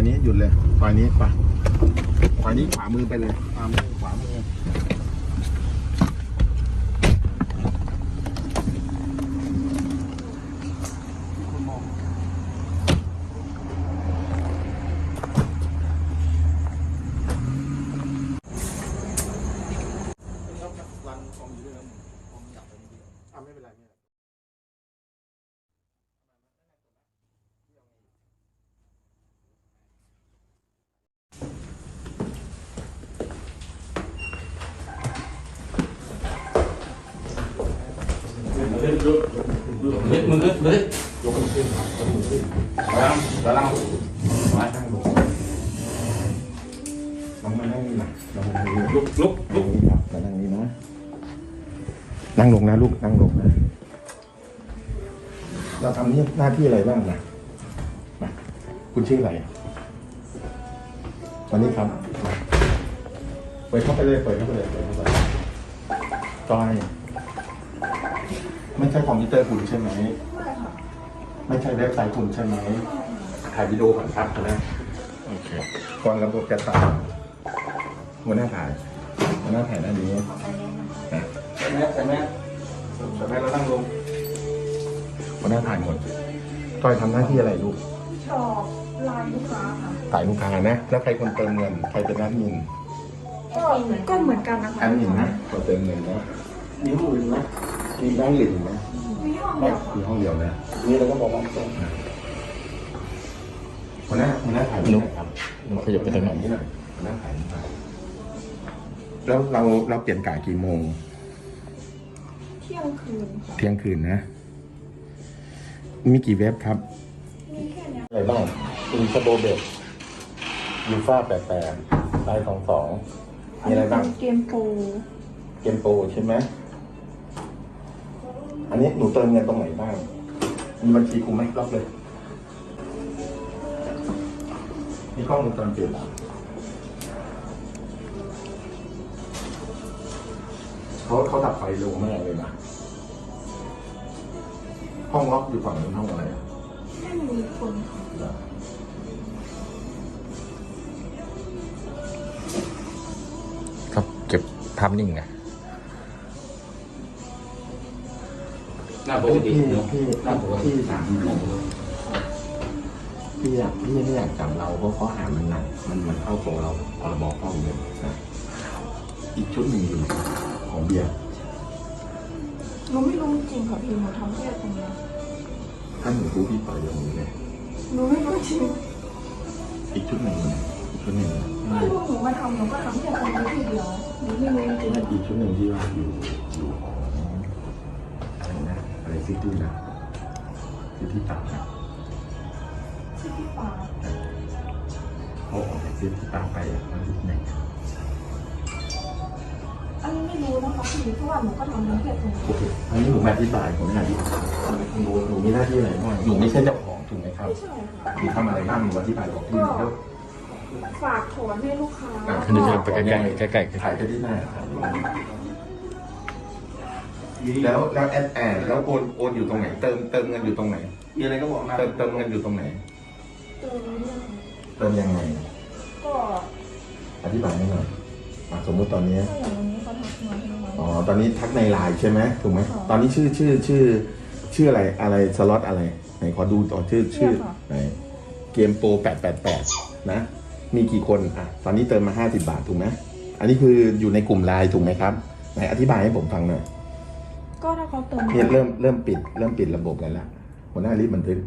อยนี้หยุดเลยซอยนี้ไปซอยนี้ขวามือไปเลยขวามือขวามือไม่เป็นไร มือมือมือยกมือขึ้นครับยกมือขึ้นแล้วแล้วเรามาตั้งลงลงมานั่งนี่นะลงมานั่งนี่ลุกลุกลุกนี่ครับมานั่งนี่นะนั่งลงนะลูกนั่งลงนะเราทำนี่หน้าที่อะไรบ้างนะคุณชื่ออะไรวันนี้ครับมาเปิดเข้าไปเลยเปิดเข้าไปเลยเปิดเข้าไปจอย ไม่ใช่คอมพิวเตอร์คุณใช่ไหม ไม่ใช่เว็บไซต์คุณใช่ไหม ถ่ายวิดีโอก่อนครับตอนแรกโอเคก่อนระบบจะตัดหัวหน้าถ่ายหัวหน้าถ่ายหน้านี้นะใช่ไหมใช่ไหมใช่ไหมเราตั้งลงหัวหน้าถ่ายหมดจอยทำหน้าที่อะไรลูกตอบไลน์ลูกค้าค่ะถ่ายลูกค้านะ แล้วใครคนเติมเงิน ใครเป็นแอดมินก็ก็เหมือนกันนะคะแอดมินนะคนเติมเงินนะมีห้องอื่น ไหมมีแบงค์อื่นไหมมีห้องไม่เดียวมีห้องเดียวนะนี่เราก็บอกว่าต้องหัวหน้าหัวหน้าถ่ายรูปครับขยับไปทางไหนนี้หน่อยหัวหน้าถ่ายรูปหน่อยแล้วเราเราเปลี่ยนกะกี่โมง เที่ยงคืนค่ะเที่ยงคืนนะ มีกี่เว็บครับ มีแค่เนี้ยอะไรบ้างอินสโบเบตยูฟ่าแปดแปดไลน์สองสองมีอะไรบ้าง เกมโปรเกมโปรใช่ไหม อันนี้หนูเติมเงินตรงไหนบ้าง มีบัญชีคุมไหมรับเลย มีกล้องวงจรปิดเหรอเขาเขาดับไฟลงแม่เลยนะ ห้องล็อกอยู่ฝั่งนู้นห้องอะไรอะไม่มีคนค่ะครับเก็บภาพนิ่งไง หน้าปกติพี่เนาะพี่หน้าปกติพี่ถามพี่อยากพี่ไม่อยากจับเราเพราะข้อหามันหนักมันมันเข้าตัวเราพรบข้อเงินะอีกชุดหนึ่งอยู่ของเบียร์หนูไม่รู้จริงค่ะพี่หนูทำแค่ตรงนี้ถ้าหนูรู้พี่ปล่อยอย่างนี้เลยหนูไม่รู้จริงอีกชุดหนึ่งอีกชุดหนึ่งไหนไม่รู้หนูมาทำหนูก็ทำแค่ตรงนี้ทีเดียวหนูไม่รู้จริงอีกชุดหนึ่งที่ว่าอยู่อยู่ของอะไรนะอะไร ซิตี้นะซิตี้ต่างนะที่พี่ฟ้าเขาออกจากซิตี้ต่างไปอะมันอยู่ไหนอันนี้ไม่รู้นะคะพี่เพราะว่าหนูก็ทำแค่ตรงนี้โอเคอันนี้หนูมาอธิบายผมไม่อธิบายหนูหนูมีหน้าที่อะไรบ้างหนูไม่ใช่เจ้าของถูกไหมครับไม่ใช่ค่ะหนูทำอะไรบ้างหนูอธิบายบอกพี่หน่อยครับฝากถอนให้ลูกค้าอะขึ้นไปใกล้ๆใกล้ๆใกล้ถ่ายไปที่หน้าครับ แล้วแล้วแอดแอนแล้วโอนโอนอยู่ตรงไหน เติมเติมเงินอยู่ตรงไหน มีอะไรก็บอกมาเติมเติมเงินอยู่ตรงไหน เติมเรื่องเติมยังไง ก็อธิบายให้หน่อยอะสมมุติตอนนี้ถ้าอย่างวันนี้เขาทักมาใช่ไหมอ๋อตอนนี้ทักในไลน์ใช่ไหมถูกไหมค่ะตอนนี้ชื่อชื่อชื่อชื่ออะไรอะไรสล็อตอะไรไหนขอดูต่อชื่อชื่อเนี่ยค่ะไหนเกมโปรแปดแปดแปดนะ มีกี่คนอะตอนนี้เติมมาห้าสิบาทถูกไหมอันนี้คืออยู่ในกลุ่มไลน์ถูกไหมครับไหนอธิบายให้ผมฟังหน่อย ก็ถ้าเขาเติมเนี่ยเริ่มเริ่มปิดเริ่มปิดระบบแล้วละหัวหน้ารีบบันทึก